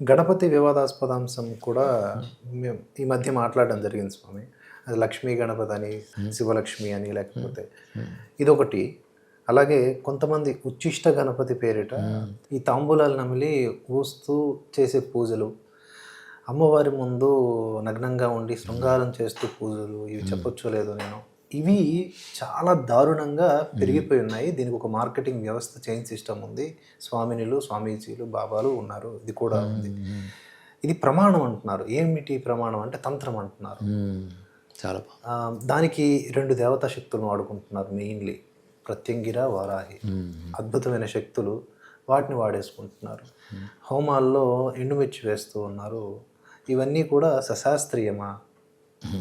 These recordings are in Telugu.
గణపతి వివాదాస్పదాంశం కూడా మేము ఈ మధ్య మాట్లాడడం జరిగింది స్వామి. అది లక్ష్మీ గణపతి అని శివలక్ష్మి అని లేకపోతే ఇదొకటి. అలాగే కొంతమంది ఉచ్చిష్ట గణపతి పేరిట ఈ తాంబూలాలు నమిలి ఊస్తూ చేసే పూజలు అమ్మవారి ముందు నగ్నంగా ఉండి శృంగారం చేస్తూ పూజలు ఇవి చెప్పొచ్చో లేదో నేను ఇవి చాలా దారుణంగా పెరిగిపోయి ఉన్నాయి. దీనికి ఒక మార్కెటింగ్ వ్యవస్థ చైన్ సిస్టమ్ ఉంది. స్వామినిలు స్వామీజీలు బాబాలు ఉన్నారు. ఇది కూడా ఉంది. ఇది ప్రమాణం అంటున్నారు. ఏమిటి ప్రమాణం అంటే తంత్రం అంటున్నారు. చాలా దానికి రెండు దేవతా శక్తులను వాడుకుంటున్నారు మెయిన్లీ. ప్రత్యంగిర వారాహి. అద్భుతమైన శక్తులు వాటిని వాడేసుకుంటున్నారు. హోమాల్లో ఎండుమిర్చి వేస్తూ ఉన్నారు. ఇవన్నీ కూడా సశాస్త్రీయమా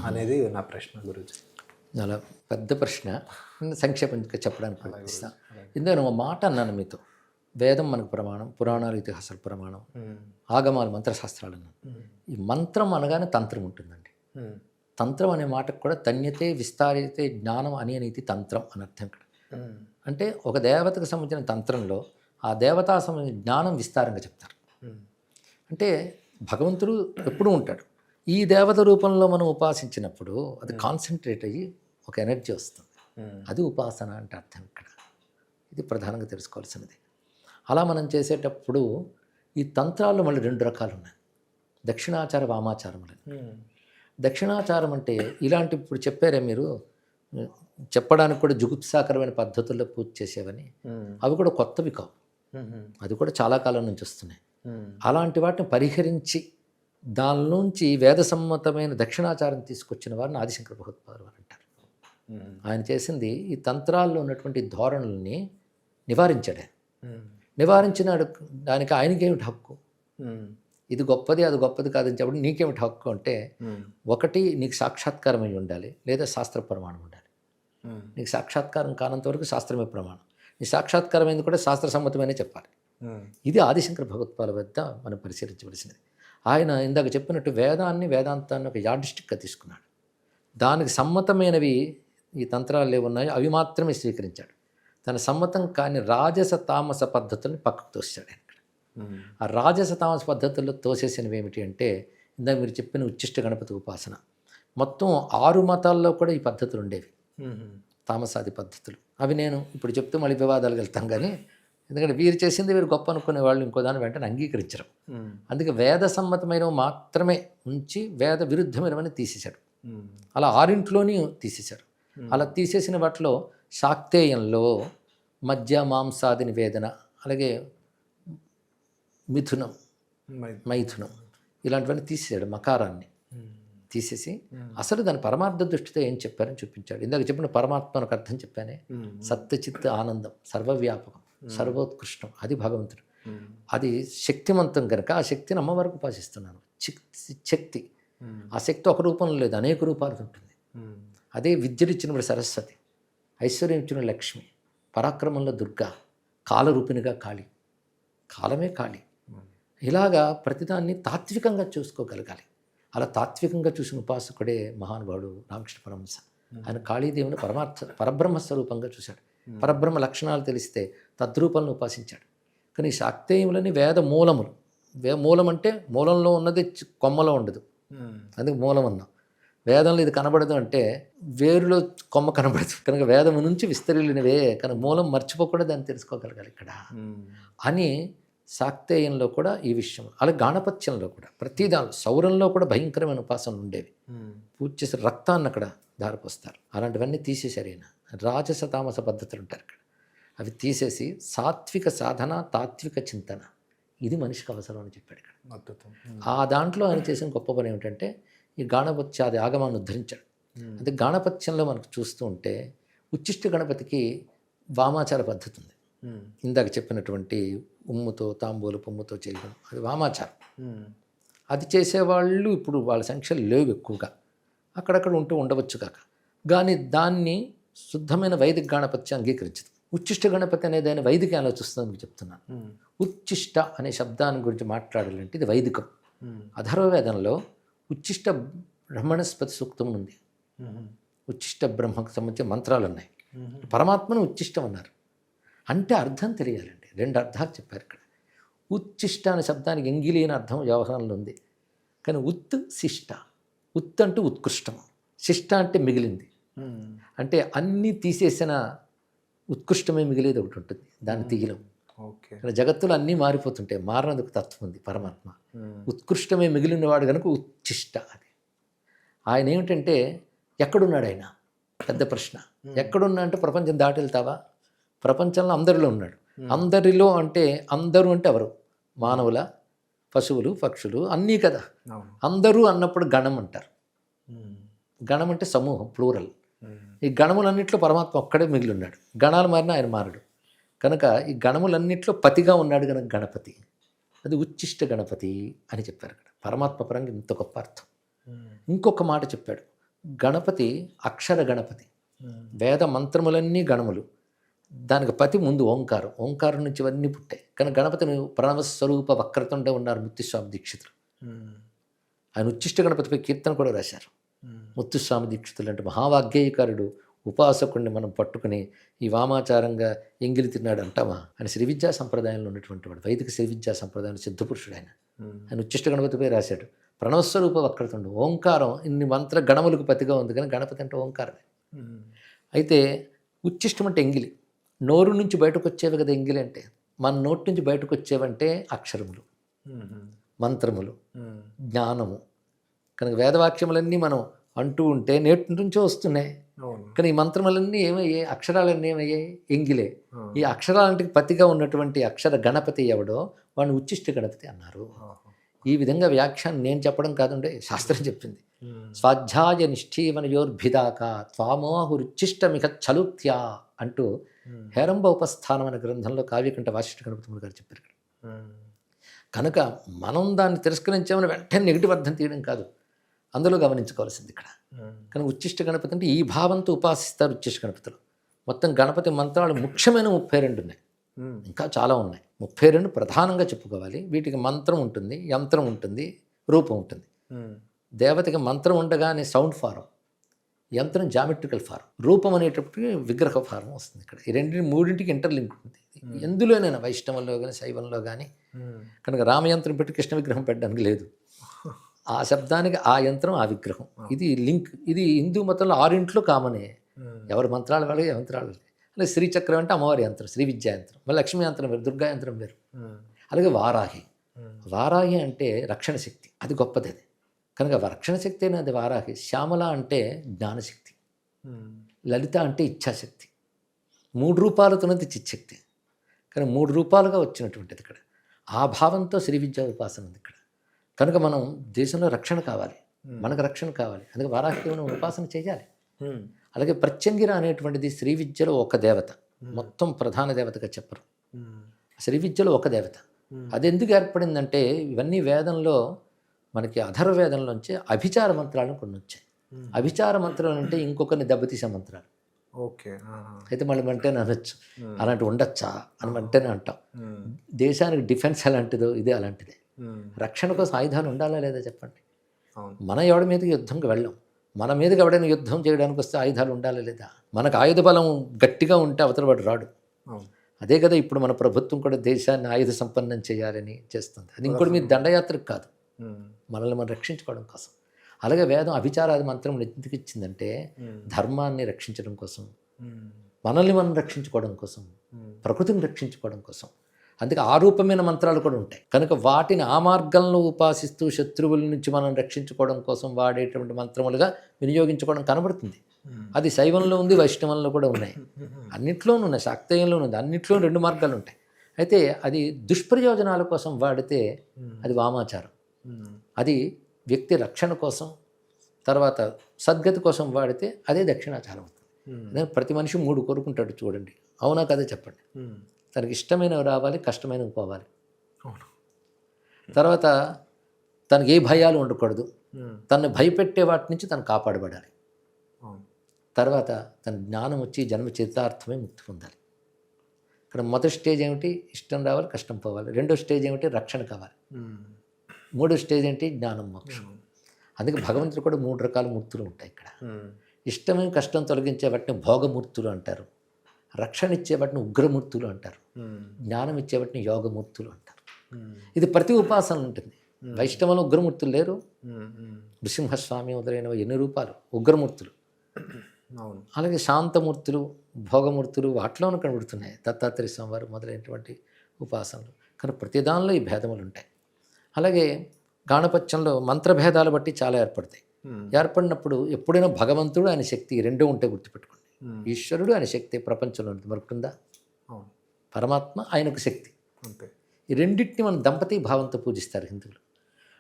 అనేది నా ప్రశ్న గురించి చాలా పెద్ద ప్రశ్న. సంక్షేపంగా చెప్పడానికి ప్రయత్నిస్తాను ఇందులో ఒక మాట అన్నాను మీతో. వేదం మనకు ప్రమాణం పురాణాలు ఇతిహాసాలు ప్రమాణం. ఆగమాలు మంత్రశాస్త్రాలు అన్నాను. ఈ మంత్రం అనగానే తంత్రం ఉంటుందండి. తంత్రం అనే మాటకు కూడా తన్యతే విస్తారితే జ్ఞానం అని అనేది తంత్రం అని అర్థం ఇక్కడ. అంటే ఒక దేవతకు సంబంధించిన తంత్రంలో ఆ దేవతా సంబంధించిన జ్ఞానం విస్తారంగా చెప్తారు. అంటే భగవంతుడు ఎప్పుడూ ఉంటాడు. ఈ దేవత రూపంలో మనం ఉపాసించినప్పుడు అది కాన్సన్ట్రేట్ అయ్యి ఒక ఎనర్జీ వస్తుంది. అది ఉపాసన అంటే అర్థం ఇక్కడ. ఇది ప్రధానంగా తెలుసుకోవాల్సినది. అలా మనం చేసేటప్పుడు ఈ తంత్రాలు మళ్ళీ రెండు రకాలు ఉన్నాయి. దక్షిణాచార వామాచారములని దక్షిణాచారం అంటే ఇలాంటి ఇప్పుడు చెప్పారే మీరు చెప్పడానికి కూడా జుగుప్సాకరమైన పద్ధతుల్లో పూజ చేసేవని. అవి కూడా కొత్తవి కావు. అది కూడా చాలా కాలం నుంచి వస్తున్నాయి. అలాంటి వాటిని పరిహరించి దానిలోంచి వేద సమ్మతమైన దక్షిణాచారం తీసుకొచ్చిన వారిని ఆదిశంకర భగవత్పాదు వారు అంటారు. ఆయన చేసింది ఈ తంత్రాల్లో ఉన్నటువంటి ధోరణుల్ని నివారించాడు. ఆయన నివారించినాడు దానికి ఆయనకేమిటి హక్కు? ఇది గొప్పది అది గొప్పది కాదని చెప్పడం నీకేమిటి హక్కు అంటే ఒకటి నీకు సాక్షాత్కారం అయి ఉండాలి లేదా శాస్త్ర ప్రమాణం ఉండాలి. నీకు సాక్షాత్కారం కానంత వరకు శాస్త్రమే ప్రమాణం. నీ సాక్షాత్కారం అయింది కూడా శాస్త్ర సమ్మతమనే చెప్పాలి ఇది ఆదిశంకర భగవత్పాల వద్ద మనం పరిశీలించవలసినది. ఆయన ఇందాక చెప్పినట్టు వేదాన్ని వేదాంతాన్ని ఒక యాడిస్టిక్గా తీసుకున్నాడు. దానికి సమ్మతమైనవి ఈ తంత్రాలు ఏవి ఉన్నాయో అవి మాత్రమే స్వీకరించాడు. తన సమ్మతం కాని రాజస తామస పద్ధతుల్ని పక్కకు తోస్తాడు ఆయన ఆ రాజస తామస పద్ధతుల్లో తోసేసినవి ఏమిటి అంటే ఇందాక మీరు చెప్పిన ఉచ్చిష్ట గణపతి ఉపాసన. మొత్తం ఆరు మతాల్లో కూడా ఈ పద్ధతులు ఉండేవి. తామసాది పద్ధతులు. అవి నేను ఇప్పుడు చెప్తూ మళ్ళీ వివాదాలకు వెళ్తాం కానీ ఎందుకంటే వీరు చేసింది వీరు గొప్ప అనుకునే వాళ్ళు ఇంకో దాన్ని వెంటనే అంగీకరించరు. అందుకే వేద సమ్మతమైనవి మాత్రమే ఉంచి వేద విరుద్ధమైనవని తీసేశాడు. అలా ఆరింట్లోని తీసేశారు అలా తీసేసిన వాటిలో శాక్తేయంలో మధ్య మాంసాది నివేదన అలాగే మిథునం మైథునం. ఇలాంటివన్నీ తీసేశాడు మకారాన్ని. తీసేసి అసలు దాని పరమార్థ దృష్టితో ఏం చెప్పారని చూపించాడు. ఇందాక చెప్పిన పరమాత్మకు అర్థం చెప్పానే సత్యచిత్ ఆనందం సర్వవ్యాపకం సర్వోత్కృష్టం అది భగవంతుడు. అది శక్తివంతం కనుక ఆ శక్తిని అమ్మవారికి ఉపాసిస్తున్నాను. శక్తి. శక్తి ఆ శక్తి ఒక రూపంలో లేదు అనేక రూపాలు ఉంటుంది. అదే విద్యనిచ్చినప్పుడు సరస్వతి ఐశ్వర్యం ఇచ్చిన లక్ష్మి పరాక్రమంలో దుర్గా కాలరూపిణిగా కాళి కాలమే కాళి. ఇలాగా ప్రతిదాన్ని తాత్వికంగా చూసుకోగలగాలి. అలా తాత్వికంగా చూసిన ఉపాసకుడే మహానుభావుడు రామకృష్ణ పరమహంస. ఆయన కాళీదేవుని పరమార్థ పరబ్రహ్మ స్వరూపంగా చూశాడు. పరబ్రహ్మ లక్షణాలు తెలిస్తే తద్రూపంలో ఉపాసించాడు. కానీ శాక్తేయములని వేద మూలములు. వే మూలం అంటే మూలంలో ఉన్నది కొమ్మలో ఉండదు. అందుకే మూలం అన్నాం వేదంలో ఇది కనబడదు అంటే వేరులో కొమ్మ కనబడదు. కనుక వేదము నుంచి విస్తరిలినవే కనుక మూలం మర్చిపోకుండా దాన్ని తెలుసుకోగలగాలి ఇక్కడ. అని శాక్తేయంలో కూడా ఈ విషయం అలాగే గాణపత్యంలో కూడా ప్రతి దానిలో సౌరంలో కూడా భయంకరమైన ఉపాసనలు ఉండేవి. పూజ చేసే రక్తాన్ని అక్కడ దారిపోస్తారు అలాంటివన్నీ తీసేశారు ఈయన. రాజస తామస పద్ధతులు ఉంటారు ఇక్కడ. అవి తీసేసి సాత్విక సాధన తాత్విక చింతన. ఇది మనిషికి అవసరం అని చెప్పాడు ఇక్కడ. ఆ దాంట్లో ఆయన చేసిన గొప్ప పని ఏమిటంటే ఈ గాణపత్యాది ఆగమాన్ని ఉద్ధరించాడు. అంటే గాణపత్యంలో మనకు చూస్తూ ఉంటే ఉచ్చిష్ట గణపతికి వామాచార పద్ధతి ఉంది. ఇందాక చెప్పినటువంటి ఉమ్ముతో తాంబూలు పొమ్ముతో చేయడం అది వామాచారం. అది చేసేవాళ్ళు ఇప్పుడు వాళ్ళ సంఖ్యలు లేవు ఎక్కువగా. అక్కడక్కడ ఉంటూ ఉండవచ్చు కాక. కానీ దాన్ని శుద్ధమైన వైదిక గణపతి అంగీకరించదు. ఉచ్చిష్ట గణపతి అనేది ఆయన వైదిక ఆలోచిస్తుందని మీకు చెప్తున్నాను. ఉచ్చిష్ట అనే శబ్దాన్ని గురించి మాట్లాడాలంటే ఇది వైదికం. అధర్వవేదంలో ఉచ్చిష్ట బ్రహ్మణస్పతి సూక్తం ఉంది. ఉచ్చిష్ట బ్రహ్మకు సంబంధించిన మంత్రాలు ఉన్నాయి పరమాత్మను ఉచ్చిష్టం అన్నారు. అంటే అర్థం తెలియాలండి. రెండు అర్థాలు చెప్పారు ఇక్కడ. ఉచ్చిష్ట అనే శబ్దానికి ఎంగిలి అని అర్థం వ్యవహారంలో ఉంది. కానీ ఉత్ శిష్ట. ఉత్ అంటే ఉత్కృష్టం. శిష్ట అంటే మిగిలింది. అంటే అన్నీ తీసేసిన ఉత్కృష్టమే మిగిలేది ఒకటి ఉంటుంది. దాన్ని తీయలేం ఓకే ఇక్కడ జగత్తులో అన్నీ మారిపోతుంటాయి. మారినందుకు తత్వం ఉంది పరమాత్మ. ఉత్కృష్టమే మిగిలినవాడు కనుక ఉచ్చిష్ట అది. ఆయన ఏమిటంటే ఎక్కడున్నాడు ఆయన? పెద్ద ప్రశ్న. ఎక్కడున్నా అంటే ప్రపంచం దాటి వెళ్తావా? ప్రపంచంలో అందరిలో ఉన్నాడు. అందరిలో అంటే అందరూ అంటే ఎవరు? మానవుల? పశువులు పక్షులు అన్నీ కదా. అందరూ అన్నప్పుడు గణం అంటారు. గణం అంటే సమూహం ప్లూరల్. ఈ గణములన్నింటిలో పరమాత్మ ఒక్కడే మిగిలి ఉన్నాడు. గణాలు మారినా ఆయన మారడు. కనుక ఈ గణములన్నింటిలో పతిగా ఉన్నాడు కనుక గణపతి. అది ఉచ్చిష్ట గణపతి అని చెప్పారు అక్కడ పరమాత్మ పరంగా ఇంత గొప్ప అర్థం. ఇంకొక మాట చెప్పాడు. గణపతి అక్షర గణపతి. వేద మంత్రములన్నీ గణములు. దానికి పతి ముందు ఓంకారం. ఓంకారం నుంచి ఇవన్నీ పుట్టాయి. కానీ గణపతిని ప్రణవ స్వరూప వక్రతుండే ఉన్నారు ముత్తుస్వామి దీక్షితులు. ఆయన ఉచ్చిష్ట గణపతిపై కీర్తన కూడా రాశారు. ముత్తుస్వామి దీక్షితులు అంటే మహావాగ్గేయకారుడు ఉపాసకుడిని మనం పట్టుకుని ఈ వామాచారంగా ఎంగిలి తిన్నాడు అంటామా ఆయన శ్రీ విద్యా సంప్రదాయంలో ఉన్నటువంటి వాడు వైదిక శ్రీ విద్యా సంప్రదాయంలో సిద్ధపురుషుడు ఆయన ఆయన ఉచ్చిష్ట గణపతిపై రాశాడు. ప్రణవస్వరూప వక్రతుండు ఓంకారం ఇన్ని మంత్ర గణములకు పతిగా ఉంది కానీ గణపతి అంటే ఓంకారమే. అయితే ఉచ్చిష్టం అంటే ఎంగిలి. నోరు నుంచి బయటకు వచ్చేవి కదా ఎంగిలి అంటే. మన నోటి నుంచి బయటకు వచ్చేవంటే అక్షరములు మంత్రములు జ్ఞానము. కనుక వేదవాక్యములన్నీ మనం అంటూ ఉంటే నేటి నుంచే వస్తున్నాయి. కానీ ఈ మంత్రములన్నీ ఏమయ్యాయి? అక్షరాలన్నీ ఏమయ్యాయి? ఎంగిలే. ఈ అక్షరాలంటికి పతిగా ఉన్నటువంటి అక్షర గణపతి ఎవడో వాడిని ఉచ్చిష్ట గణపతి అన్నారు. ఈ విధంగా వ్యాఖ్యానం నేను చెప్పడం కాదండి శాస్త్రం చెప్పింది. స్వాధ్యాయ నిష్ఠీవనయోర్భిదాక త్వామోహురుచ్చిష్టమిక చలుక్త్యా అంటూ హేరంబ ఉపస్థానం అనే గ్రంథంలో కావ్యకంఠ వాసిష్ఠ గణపతి గారు చెప్పారు ఇక్కడ. కనుక మనం దాన్ని తిరస్కరించామని వెంటనే నెగిటివ్ అర్థం తీయడం కాదు. అందులో గమనించుకోవాల్సింది ఇక్కడ. కానీ ఉచ్చిష్ట గణపతి అంటే ఈ భావంతో ఉపాసిస్తారు ఉచ్చిష్ట గణపతులు. మొత్తం గణపతి మంత్రాలు ముఖ్యమైన ముప్పై రెండు ఉన్నాయి. ఇంకా చాలా ఉన్నాయి. ముప్పై రెండు ప్రధానంగా చెప్పుకోవాలి. వీటికి మంత్రం ఉంటుంది యంత్రం ఉంటుంది రూపం ఉంటుంది. దేవతకి మంత్రం ఉండగానే సౌండ్ ఫారం యంత్రం జామెట్రికల్ ఫారం రూపం అనేటప్పటికి విగ్రహ ఫారం వస్తుంది ఇక్కడ. ఈ రెండింటి మూడింటికి ఇంటర్లింక్ ఉంటుంది. ఎందులోనైనా వైష్ణవంలో కానీ శైవంలో కానీ కనుక రామయంత్రం పెట్టి కృష్ణ విగ్రహం పెట్టడానికి లేదు. ఆ శబ్దానికి ఆ యంత్రం ఆ విగ్రహం. ఇది లింక్. ఇది హిందూ మతంలో ఆరింట్లో కామనే. ఎవరి మంత్రాలు వాళ్ళు యంత్రాలు. అలాగే శ్రీచక్రం అంటే అమ్మవారి యంత్రం శ్రీ విద్యా యంత్రం. మళ్ళీ లక్ష్మీ యంత్రం వేరు దుర్గా యంత్రం వేరు. అలాగే వారాహి. వారాహి అంటే రక్షణ శక్తి. అది గొప్పది అది. కనుక రక్షణ శక్తి అనేది వారాహి. శ్యామల అంటే జ్ఞానశక్తి. లలిత అంటే ఇచ్ఛాశక్తి. మూడు రూపాలతోనది చిచ్చక్తి. కానీ మూడు రూపాలుగా వచ్చినటువంటిది ఇక్కడ. ఆ భావంతో శ్రీ విద్యా ఉపాసన ఉంది ఇక్కడ. కనుక మనం దేశంలో రక్షణ కావాలి. మనకు రక్షణ కావాలి. అందుకే వారాహి మనం ఉపాసన చేయాలి. అలాగే ప్రత్యంగిర అనేటువంటిది శ్రీ విద్యలో ఒక దేవత. మొత్తం ప్రధాన దేవతగా చెప్పరు. శ్రీ విద్యలో ఒక దేవత. అది ఎందుకు ఏర్పడిందంటే ఇవన్నీ వేదంలో మనకి అధర్వ వేదంలోంచి అభిచార మంత్రాలను కొన్ని వచ్చాయి అభిచార మంత్రాలు అంటే ఇంకొకరిని దెబ్బతీసే మంత్రాలు. ఓకే అయితే మళ్ళీ అంటేనే అనొచ్చు. అలాంటి ఉండొచ్చా అని అంటేనే అంటాం. దేశానికి డిఫెన్స్ ఎలాంటిదో ఇదే అలాంటిదే. రక్షణ కోసం ఆయుధాలు ఉండాలా లేదా చెప్పండి? మన ఎవడి మీదకి యుద్ధంకి వెళ్ళాం? మన మీదకి ఎవడైనా యుద్ధం చేయడానికి వస్తే ఆయుధాలు ఉండాలా లేదా? మనకు ఆయుధ బలం గట్టిగా ఉంటే అవతల వాడు రాడు. అదే కదా ఇప్పుడు మన ప్రభుత్వం కూడా దేశాన్ని ఆయుధ సంపన్నం చేయాలని చేస్తుంది. అది ఇంకోటి మీ దండయాత్రకు కాదు. మనల్ని మనం రక్షించుకోవడం కోసం. అలాగే వేదం అభిచారాది మంత్రం ఎందుకు ఇచ్చిందంటే ధర్మాన్ని రక్షించడం కోసం. మనల్ని మనం రక్షించుకోవడం కోసం. ప్రకృతిని రక్షించుకోవడం కోసం. అందుకే ఆరూపమైన మంత్రాలు కూడా ఉంటాయి. కనుక వాటిని ఆ మార్గంలో ఉపాసిస్తూ శత్రువుల నుంచి మనం రక్షించుకోవడం కోసం వాడేటువంటి మంత్రములుగా వినియోగించుకోవడం కనబడుతుంది. అది శైవంలో ఉంది వైష్ణవంలో కూడా ఉన్నాయి. అన్నిట్లోనూ ఉన్నాయి శాక్తేయంలో ఉంది అన్నిట్లో రెండు మార్గాలు ఉంటాయి. అయితే అది దుష్ప్రయోజనాల కోసం వాడితే అది వామాచారం. అది వ్యక్తి రక్షణ కోసం తర్వాత సద్గతి కోసం వాడితే అదే దక్షిణాచారం అవుతుంది. ప్రతి మనిషి మూడు కోరుకుంటాడు చూడండి. అవునా కదా చెప్పండి? తనకి ఇష్టమైనవి రావాలి కష్టమైనవి పోవాలి. అవును. తర్వాత తనకి ఏ భయాలు ఉండకూడదు. తనని భయపెట్టే వాటి నుంచి తను కాపాడబడాలి. తర్వాత తన జ్ఞానం వచ్చి జన్మ చరితార్థమే ముక్తి పొందాలి. ఇక్కడ మొదటి స్టేజ్ ఏమిటి? ఇష్టం రావాలి కష్టం పోవాలి. రెండో స్టేజ్ ఏమిటి? రక్షణ కావాలి. మూడో స్టేజ్ ఏంటి? జ్ఞానం మోక్షం. అందుకే భగవంతుడు కూడా మూడు రకాల మూర్తులు ఉంటాయి ఇక్కడ. ఇష్టమైన కష్టం తొలగించే వాటిని భోగమూర్తులు అంటారు. రక్షణ ఇచ్చే వాటిని ఉగ్రమూర్తులు అంటారు. జ్ఞానం ఇచ్చే వాటిని యోగమూర్తులు అంటారు. ఇది ప్రతి ఉపాసన ఉంటుంది. వైష్ణవంలో ఉగ్రమూర్తులు లేరు. నృసింహస్వామి మొదలైన ఎన్ని రూపాలు? ఉగ్రమూర్తులు. అలాగే శాంతమూర్తులు భోగమూర్తులు వాటిలోనూ కనబడుతున్నాయి. దత్తాత్రేయ స్వామివారు మొదలైనటువంటి ఉపాసనలు. కానీ ప్రతి దానిలో ఈ భేదములు ఉంటాయి. అలాగే గాణపత్యంలో మంత్రభేదాలు బట్టి చాలా ఏర్పడతాయి. ఏర్పడినప్పుడు ఎప్పుడైనా భగవంతుడు ఆయన శక్తి రెండూ ఉంటే గుర్తుపెట్టుకోండి. ఈశ్వరుడు ఆయన శక్తి ప్రపంచంలో మరొకటుందా? అవును. పరమాత్మ ఆయనకు శక్తి. అంతే. ఈ రెండింటిని మన దంపతి భావంతో పూజిస్తారు హిందువులు.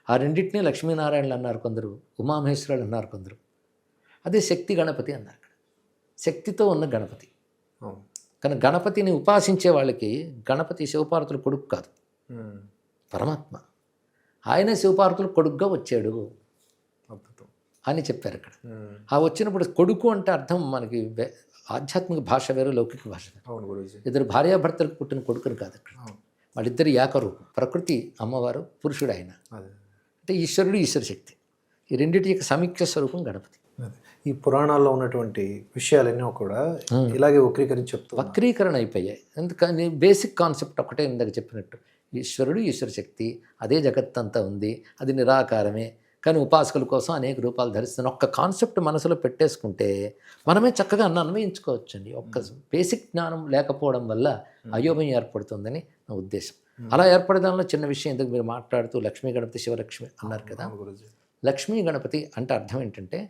ఆ రెండింటిని లక్ష్మీనారాయణలు అన్నారు కొందరు ఉమామహేశ్వరులు అన్నారు కొందరు. అదే శక్తి గణపతి అన్నారు అక్కడ. శక్తితో ఉన్న గణపతి. కానీ గణపతిని ఉపాసించే వాళ్ళకి గణపతి శివపార్వతుల కొడుకు కాదు. పరమాత్మ. ఆయన శివపార్వతుల కొడుకుగా వచ్చాడు. అద్భుతం. అని చెప్పారు అక్కడ ఆ వచ్చినప్పుడు కొడుకు అంటే అర్థం మనకి ఆధ్యాత్మిక భాష వేరు లౌకిక భాష ఇద్దరు భార్యాభర్తలకు పుట్టిన కొడుకుని కాదు అక్కడ వాళ్ళిద్దరు ఏకరూపం. ప్రకృతి అమ్మవారు పురుషుడు ఆయన అంటే ఈశ్వరుడు ఈశ్వర శక్తి. ఈ రెండింటి యొక్క సమీక్ష స్వరూపం గణపతి. ఈ పురాణాల్లో ఉన్నటువంటి విషయాలన్నీ కూడా ఇలాగే వక్రీకరించి చెప్తూ వక్రీకరణ అయిపోయాయి. ఎందుకని బేసిక్ కాన్సెప్ట్ ఒకటే ఇందాక చెప్పినట్టు. ఈశ్వరుడు ఈశ్వర శక్తి అదే జగత్తంతా ఉంది అది నిరాకారమే కానీ ఉపాసకుల కోసం అనేక రూపాలు ధరిస్తున్న ఒక్క కాన్సెప్ట్ మనసులో పెట్టేసుకుంటే మనమే చక్కగా అన్న అన్వయించుకోవచ్చండి. ఒక్క బేసిక్ జ్ఞానం లేకపోవడం వల్ల అయోమయం ఏర్పడుతుందని నా ఉద్దేశం. అలా ఏర్పడడంలో చిన్న విషయం ఎందుకు మీరు మాట్లాడుతూ లక్ష్మీ గణపతి శివలక్ష్మి అన్నారు కదా? లక్ష్మీ గణపతి అంటే అర్థం ఏంటంటే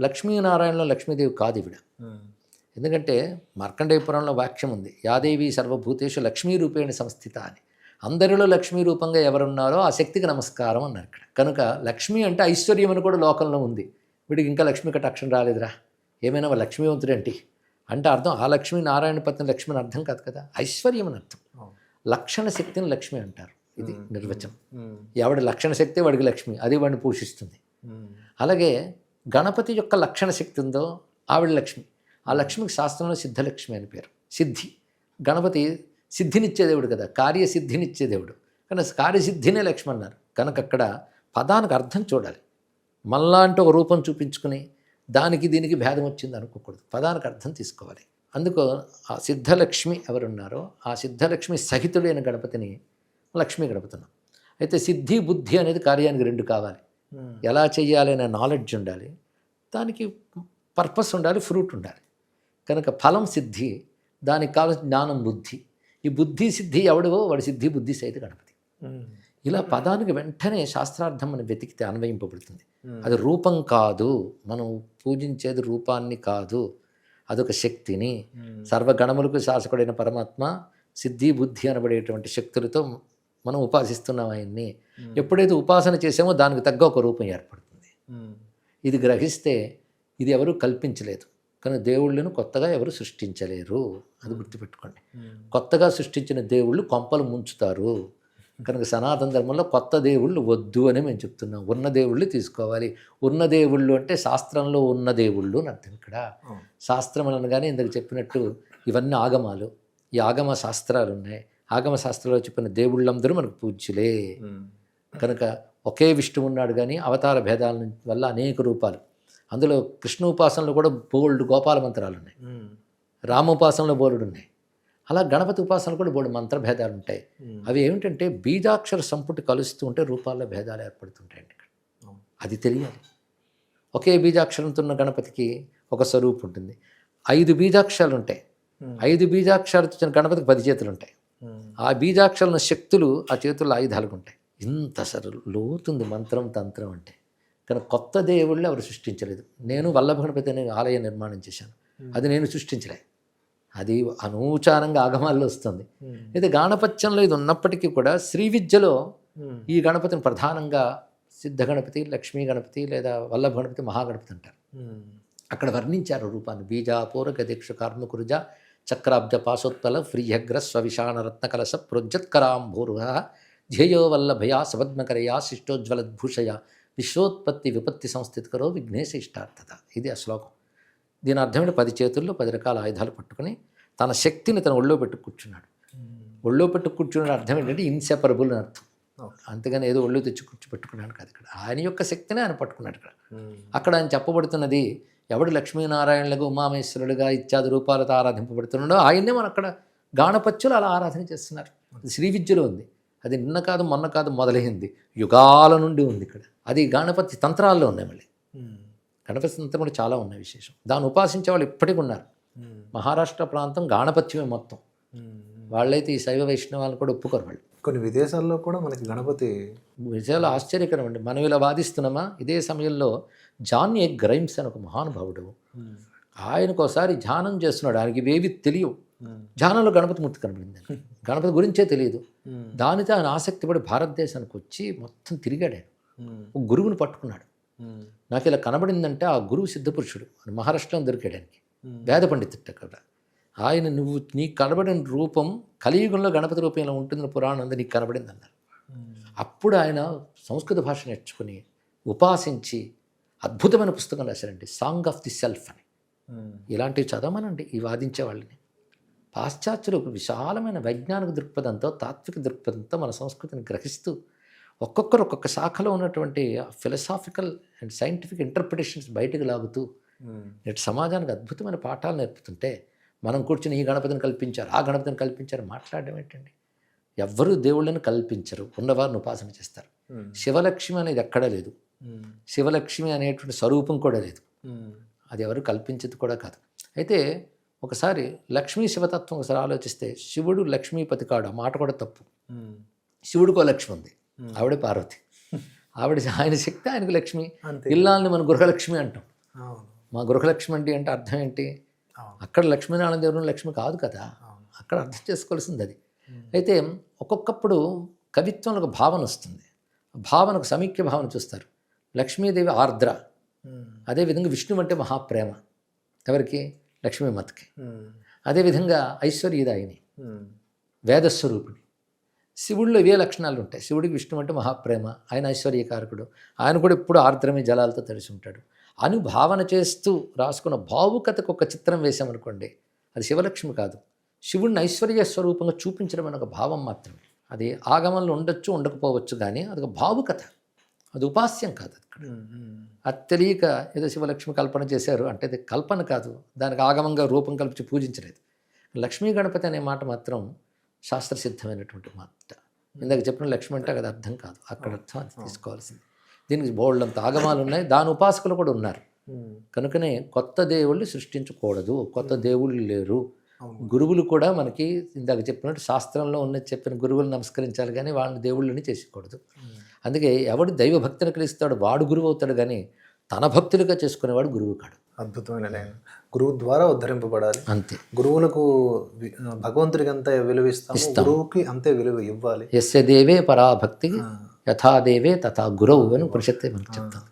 లక్ష్మీనారాయణలో లక్ష్మీదేవి కాదు ఇవిడ ఎందుకంటే మార్కండేయ పురాణంలో వాక్యం ఉంది యాదేవి సర్వభూతేషు లక్ష్మీ రూపేణ సంస్థిత అని. అందరిలో లక్ష్మీ రూపంగా ఎవరున్నారో ఆ శక్తికి నమస్కారం అన్నారు ఇక్కడ. కనుక లక్ష్మి అంటే ఐశ్వర్యం అని కూడా లోకంలో ఉంది. వీడికి ఇంకా లక్ష్మి కటాక్షం రాలేదురా. ఏమైనా వాడు లక్ష్మీవంతుడేంటి అంటే అర్థం ఆ లక్ష్మీ నారాయణ పత్ని లక్ష్మి అని అర్థం కాదు కదా. ఐశ్వర్యం అని అర్థం. లక్షణ శక్తిని లక్ష్మి అంటారు. ఇది నిర్వచనం. ఎవడి లక్షణ శక్తి వాడికి లక్ష్మి. అది వాడిని పోషిస్తుంది. అలాగే గణపతి యొక్క లక్షణ శక్తి ఉందో ఆవిడ లక్ష్మి. ఆ లక్ష్మికి శాస్త్రంలో సిద్ధలక్ష్మి అని పేరు. సిద్ధి. గణపతి సిద్ధినిచ్చే దేవుడు కదా కార్యసిద్ధినిచ్చే దేవుడు కానీ కార్యసిద్ధినే లక్ష్మి అన్నారు కనుక అక్కడ పదానికి అర్థం చూడాలి. మళ్ళాంటి ఒక రూపం చూపించుకుని దానికి దీనికి భేదం వచ్చింది అనుకోకూడదు. పదానికి అర్థం తీసుకోవాలి. అందుకు ఆ సిద్ధలక్ష్మి ఎవరున్నారో ఆ సిద్ధలక్ష్మి సహితుడైన గణపతిని లక్ష్మీ గణపతున్నాం. అయితే సిద్ధి బుద్ధి అనేది కార్యానికి రెండు కావాలి. ఎలా చేయాలి అనే నాలెడ్జ్ ఉండాలి. దానికి పర్పస్ ఉండాలి ఫ్రూట్ ఉండాలి. కనుక ఫలం సిద్ధి దానికి కావాల్సిన జ్ఞానం బుద్ధి. ఈ బుద్ధి సిద్ధి ఎవడవో వాడి సిద్ధి బుద్ధి సహిత గణపతి. ఇలా పదానికి వెంటనే శాస్త్రార్థం మనం వెతికితే అన్వయింపబడుతుంది. అది రూపం కాదు మనం పూజించేది రూపాన్ని కాదు అదొక శక్తిని. సర్వగణములకు శాసకుడైన పరమాత్మ సిద్ధి బుద్ధి అనబడేటువంటి శక్తులతో మనం ఉపాసిస్తున్నాం ఆయన్ని. ఎప్పుడైతే ఉపాసన చేసామో దానికి తగ్గ ఒక రూపం ఏర్పడుతుంది. ఇది గ్రహిస్తే ఇది ఎవరు కల్పించలేదు. కానీ దేవుళ్ళను కొత్తగా ఎవరు సృష్టించలేరు. అది గుర్తుపెట్టుకోండి. కొత్తగా సృష్టించిన దేవుళ్ళు కొంపలు ముంచుతారు. కనుక సనాతన ధర్మంలో కొత్త దేవుళ్ళు వద్దు అని మేము చెప్తున్నాం. ఉన్న దేవుళ్ళు తీసుకోవాలి. ఉన్న దేవుళ్ళు అంటే శాస్త్రంలో ఉన్న దేవుళ్ళు అని అర్థం ఇక్కడ. శాస్త్రం అనగానే ఇందుకు చెప్పినట్టు ఇవన్నీ ఆగమాలు. ఈ ఆగమ శాస్త్రాలు ఉన్నాయి. ఆగమ శాస్త్రాల్లో చెప్పిన దేవుళ్ళందరూ మనకు పూజ్యులే. కనుక ఒకే విష్ణువు ఉన్నాడు కానీ అవతార భేదాల వల్ల అనేక రూపాలు. అందులో కృష్ణ ఉపాసనలో కూడా బోల్డ్ గోపాల మంత్రాలు ఉన్నాయి రామోపాసనలో బోలుడు ఉన్నాయి అలా గణపతి ఉపాసనలో కూడా బోల్డ్ మంత్ర భేదాలు ఉంటాయి అవి ఏమిటంటే బీజాక్షర సంపుటి కలుస్తూ ఉంటే రూపాల్లో భేదాలు ఏర్పడుతుంటాయండి. అది తెలియాలి. ఒకే బీజాక్షరంతో ఉన్న గణపతికి ఒక స్వరూపు ఉంటుంది. ఐదు బీజాక్షరాలు ఉంటాయి ఐదు బీజాక్షరాలతో వచ్చిన గణపతికి పది చేతులు ఉంటాయి ఆ బీజాక్షరాల శక్తులు ఆ చేతుల్లో ఆయుధాలుగా ఉంటాయి ఇంత అసలు లోతుంది మంత్రం తంత్రం అంటే. కానీ కొత్త దేవుళ్ళు ఎవరు సృష్టించలేదు. నేను వల్లభ గణపతి అనే ఆలయ నిర్మాణం చేశాను. అది నేను సృష్టించలే. అది అనూచానంగా ఆగమాల్లో వస్తుంది. అయితే గాణపత్యంలో ఇది ఉన్నప్పటికీ కూడా శ్రీ విద్యలో ఈ గణపతిని ప్రధానంగా సిద్ధ గణపతి లక్ష్మీ గణపతి లేదా వల్లభ గణపతి మహాగణపతి అంటారు. అక్కడ వర్ణించారు రూపాన్ని. బీజాపూర గదీక్ష కార్ముకురుజ చక్రాబ్జ పాశోత్పల ఫ్రీయగ్ర స్వవిషాణ రత్నకలశ ప్రోజ్జత్కరాంభూరుహ ధ్యేయో వల్లభయా సపద్మకరయా శిష్టోజ్వలద్భూషయ విశ్వోత్పత్తి విపత్తి సంస్థితికరో విఘ్నేశ ఇష్టార్థత. ఇది ఆ శ్లోకం. దీని అర్థం పది చేతుల్లో పది రకాల ఆయుధాలు పట్టుకుని తన శక్తిని తన ఒళ్ళో పెట్టు కూర్చున్నాడు. ఒళ్ళో పెట్టు కూర్చున్న అర్థం ఏంటంటే ఇన్సెపరబుల్ అని అర్థం. అంతేగాని ఏదో ఒళ్ళు తెచ్చి కూర్చో పెట్టుకున్నాడు కాదు ఇక్కడ. ఆయన యొక్క శక్తిని ఆయన పట్టుకున్నాడు ఇక్కడ. అక్కడ ఆయన చెప్పబడుతున్నది ఎవడు లక్ష్మీనారాయణులుగా ఉమామేశ్వరులుగా ఇత్యాది రూపాలతో ఆరాధింపబడుతున్నాడో ఆయన్నే మనం అక్కడ గాణపత్యులు అలా ఆరాధన చేస్తున్నారు. శ్రీ విద్యలో ఉంది. అది నిన్న కాదు మొన్న కాదు మొదలైంది. యుగాల నుండి ఉంది ఇక్కడ. అది గణపతి తంత్రాల్లో ఉన్నాయి మళ్ళీ. గణపతి తంత్రం కూడా చాలా ఉన్నాయి విశేషం. దాన్ని ఉపాసించే వాళ్ళు ఇప్పటికి ఉన్నారు. మహారాష్ట్ర ప్రాంతం గాణపత్యమే మొత్తం. వాళ్ళైతే ఈ శైవ వైష్ణవాలను కూడా ఒప్పుకోరు వాళ్ళు. కొన్ని విదేశాల్లో కూడా మనకి గణపతి విషయాలు ఆశ్చర్యకరం అండి మనం ఇలా వాదిస్తున్నామా? ఇదే సమయంలో జాన్ ఏ గ్రైమ్స్ అని ఒక మహానుభావుడు ఆయనకు ఒకసారి ధ్యానం చేస్తున్నాడు. ఆయనకి ఇవేవి తెలియవు. ధ్యానంలో గణపతి మూర్తి కనబడింది. గణపతి గురించే తెలియదు. దానితో ఆయన ఆసక్తి పడి భారతదేశానికి వచ్చి మొత్తం తిరిగాడు ఆయన. గురువుని పట్టుకున్నాడు. నాకు ఇలా కనబడిందంటే ఆ గురువు సిద్ధపురుషుడు. అని మహారాష్ట్రలో దొరికాడు ఆయనకి వేద పండితుడు అక్కడ. ఆయన నువ్వు నీకు కనబడిన రూపం కలియుగంలో గణపతి రూపం ఇలా ఉంటుంది పురాణం అంతా నీకు కనబడింది అన్నారు అప్పుడు ఆయన సంస్కృత భాష నేర్చుకుని ఉపాసించి అద్భుతమైన పుస్తకం రాశారండి. సాంగ్ ఆఫ్ ది సెల్ఫ్ అని. ఇలాంటివి చదవమనండి. ఈ వాదించే వాళ్ళని. పాశ్చాత్యులు ఒక విశాలమైన వైజ్ఞానిక దృక్పథంతో తాత్విక దృక్పథంతో మన సంస్కృతిని గ్రహిస్తూ ఒక్కొక్కరు ఒక్కొక్క శాఖలో ఉన్నటువంటి ఫిలసాఫికల్ అండ్ సైంటిఫిక్ ఇంటర్ప్రిటేషన్స్ బయటకు లాగుతూ నేటి సమాజానికి అద్భుతమైన పాఠాలు నేర్పుతుంటే మనం కూర్చుని ఈ గణపతిని కల్పించారు ఆ గణపతిని కల్పించారు మాట్లాడడం ఏంటండి? ఎవ్వరూ దేవుళ్ళని కల్పించరు ఉన్నవారిని ఉపాసన చేస్తారు. శివలక్ష్మి అనేది ఎక్కడా లేదు. శివలక్ష్మి అనేటువంటి స్వరూపం కూడా లేదు. అది ఎవరు కల్పించేది కూడా కాదు. అయితే ఒకసారి లక్ష్మీ శివతత్వం ఒకసారి ఆలోచిస్తే శివుడు లక్ష్మీపతి కాడు ఆ మాట కూడా తప్పు. శివుడికో లక్ష్మి ఉంది. ఆవిడే పార్వతి. ఆవిడ ఆయన శక్తి ఆయనకు లక్ష్మి. ఇల్లాలని మనం గృహలక్ష్మి అంటాం. మా గృహలక్ష్మి అంటే అంటే అర్థం ఏంటి? అక్కడ లక్ష్మీనారాయణ దేవుడు లక్ష్మి కాదు కదా. అక్కడ అర్థం చేసుకోవాల్సింది అది. అయితే ఒక్కొక్కప్పుడు కవిత్వంలో ఒక భావన వస్తుంది. భావనకు సమీక్య భావన చూస్తారు. లక్ష్మీదేవి ఆర్ద్ర. అదేవిధంగా విష్ణు అంటే మహాప్రేమ. ఎవరికి? లక్ష్మీమతకి. అదేవిధంగా ఐశ్వర్యదాయిని. వేదస్వరూపిణి శివుడిలో ఇవే లక్షణాలు ఉంటాయి. శివుడికి విష్ణు అంటే మహాప్రేమ ఆయన ఐశ్వర్యకారకుడు ఆయన కూడా ఎప్పుడు ఆర్ద్రమే జలాలతో తడిసి ఉంటాడు. అని భావన చేస్తూ రాసుకున్న భావుకతకు ఒక చిత్రం వేసామనుకోండి అది శివలక్ష్మి కాదు. శివుడిని ఐశ్వర్య స్వరూపంగా చూపించడం అనే ఒక భావం మాత్రమే. అది ఆగమంలో ఉండొచ్చు ఉండకపోవచ్చు కానీ అది ఒక భావుకత. అది ఉపాస్యం కాదు అది ఇక్కడ. అది తెలియక ఏదో శివలక్ష్మి కల్పన చేశారు అంటే అది కల్పన కాదు. దానికి ఆగమంగా రూపం కల్పించి పూజించలేదు. లక్ష్మీ గణపతి అనే మాట మాత్రం శాస్త్రసిద్ధమైనటువంటి మాట ఇందాక చెప్పిన లక్ష్మి అంటే అది అర్థం కాదు. అక్కడ అర్థం అది తీసుకోవాల్సింది. దీనికి బోల్డంత ఆగమాలు ఉన్నాయి. దాని ఉపాసకులు కూడా ఉన్నారు. కనుకనే కొత్త దేవుళ్ళు సృష్టించకూడదు. కొత్త దేవుళ్ళు లేరు. గురువులు కూడా మనకి ఇందాక చెప్పినట్టు శాస్త్రంలో ఉన్న చెప్పిన గురువులు నమస్కరించాలి కానీ వాళ్ళని దేవుళ్ళని చేసుకోకూడదు అందుకే ఎవడు దైవ భక్తిని కలిస్తాడో వాడు గురువు అవుతాడు కానీ తన భక్తులుగా చేసుకునేవాడు గురువు కాడు. అద్భుతమైన గురువు ద్వారా ఉద్ధరింపబడాలి. అంతే. గురువులకు భగవంతుడికి అంతే విలువ ఇస్తాము. గురువుకి అంతే విలువ ఇవ్వాలి. ఎస్య దేవే పరాభక్తి యథా దేవే తథా గురవు అని ఉపనిషత్తే మనకు చెప్తాను